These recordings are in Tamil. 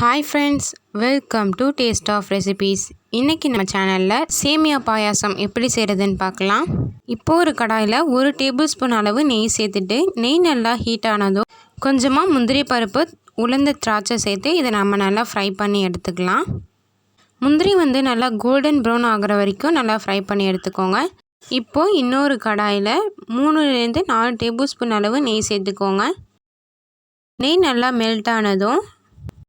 Hi friends welcome to taste of recipes இன்றைக்கி நம்ம சேனலில் சேமியா பாயாசம் எப்படி செய்கிறதுன்னு பார்க்கலாம். இப்போது ஒரு கடாயில் ஒரு டேபிள் ஸ்பூன் அளவு நெய் சேர்த்துட்டு நெய் நல்லா ஹீட் ஆனதும் கொஞ்சமாக முந்திரி பருப்பு உளுந்த திராட்சை சேர்த்து இதை நம்ம நல்லா ஃப்ரை பண்ணி எடுத்துக்கலாம். முந்திரி வந்து நல்லா கோல்டன் ப்ரௌன் ஆகிற வரைக்கும் நல்லா ஃப்ரை பண்ணி எடுத்துக்கோங்க. இப்போது இன்னொரு கடாயில் மூணுலேருந்து நாலு டேபிள் ஸ்பூன் அளவு நெய் சேர்த்துக்கோங்க. நெய் நல்லா மெல்ட் ஆனதும்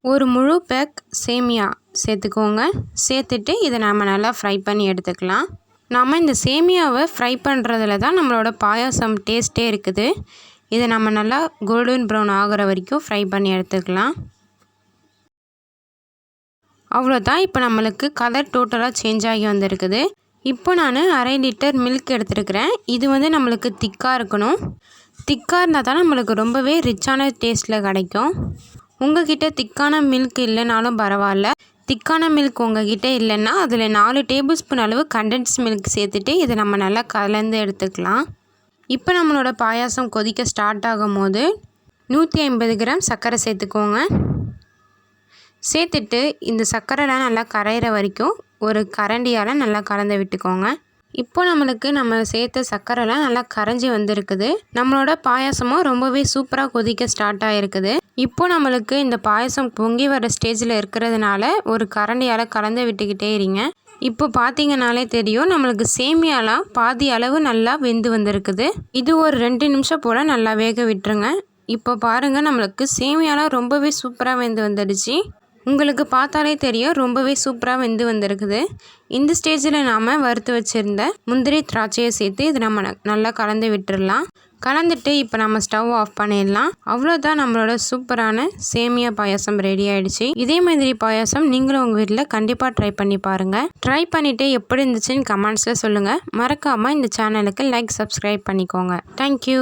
ஒரு முழு பேக் சேமியா சேர்த்துக்கோங்க. சேர்த்துட்டு இதை நாம் நல்லா ஃப்ரை பண்ணி எடுத்துக்கலாம். நம்ம இந்த சேமியாவை ஃப்ரை பண்ணுறதுல தான் நம்மளோட பாயாசம் டேஸ்ட்டே இருக்குது. இதை நம்ம நல்லா கோல்டன் ப்ரௌன் ஆகிற வரைக்கும் ஃப்ரை பண்ணி எடுத்துக்கலாம். அவ்வளோதான். இப்போ நம்மளுக்கு கலர் டோட்டலாக சேஞ்ச் ஆகி வந்திருக்குது. இப்போ நான் அரை லிட்டர் மில்க் எடுத்துருக்கிறேன். இது வந்து நம்மளுக்கு திக்காக இருக்கணும். திக்காக இருந்தால் தான் நம்மளுக்கு ரொம்பவே ரிச்சான டேஸ்ட்டில் கிடைக்கும். உங்ககிட்ட திக்கான மில்க் இல்லைனாலும் பரவாயில்ல. திக்கான மில்க் உங்ககிட்ட இல்லைன்னா அதில் நாலு டேபிள் ஸ்பூன் அளவு கண்டென்ஸ் மில்க் சேர்த்துட்டு இதை நம்ம நல்லா கலந்து எடுத்துக்கலாம். இப்போ நம்மளோட பாயாசம் கொதிக்க ஸ்டார்ட் ஆகும் போது நூற்றி ஐம்பது கிராம் சர்க்கரை சேர்த்துக்கோங்க. சேர்த்துட்டு இந்த சர்க்கரைலாம் நல்லா கரையிற வரைக்கும் ஒரு கரண்டியால் நல்லா கலந்து விட்டுக்கோங்க. இப்போ நம்மளுக்கு நம்ம சேர்த்த சர்க்கரைலாம் நல்லா கரைஞ்சி வந்திருக்குது. நம்மளோட பாயாசமும் ரொம்பவே சூப்பராக கொதிக்க ஸ்டார்ட் ஆகிருக்குது இப்போ நம்மளுக்கு இந்த பாயசம் பொங்கி வர ஸ்டேஜில் இருக்கிறதுனால ஒரு கரண்டியால் கலந்து விட்டுக்கிட்டே இருங்க. இப்போ பார்த்தீங்கனாலே தெரியும் நம்மளுக்கு சேமியாலாம் பாதி அளவு நல்லா வெந்து வந்திருக்குது. இது ஒரு ரெண்டு நிமிஷம் போல் நல்லா வேக விட்டுருங்க. இப்போ பாருங்கள் நம்மளுக்கு சேமியாலாம் ரொம்பவே சூப்பராக வெந்து வந்துடுச்சு. உங்களுக்கு பார்த்தாலே தெரியும் ரொம்பவே சூப்பராக வெந்து வந்திருக்குது. இந்த ஸ்டேஜில் நாம் வறுத்து வச்சுருந்த முந்திரி திராட்சையை சேர்த்து இது நம்ம நல்லா கலந்து விட்டுடலாம் கலந்துட்டு இப்போ நம்ம ஸ்டவ் ஆஃப் பண்ணிடலாம். அவ்வளோதான் நம்மளோட சூப்பரான சேமியா பாயாசம் ரெடி ஆகிடுச்சு இதே மாதிரி பாயாசம் நீங்களும் உங்கள் வீட்டில் கண்டிப்பாக ட்ரை பண்ணி பாருங்கள் ட்ரை பண்ணிவிட்டு எப்படி இருந்துச்சுன்னு கமெண்ட்ஸில் சொல்லுங்கள் மறக்காமல் இந்த சேனலுக்கு லைக் சப்ஸ்கிரைப் பண்ணிக்கோங்க. தேங்க்யூ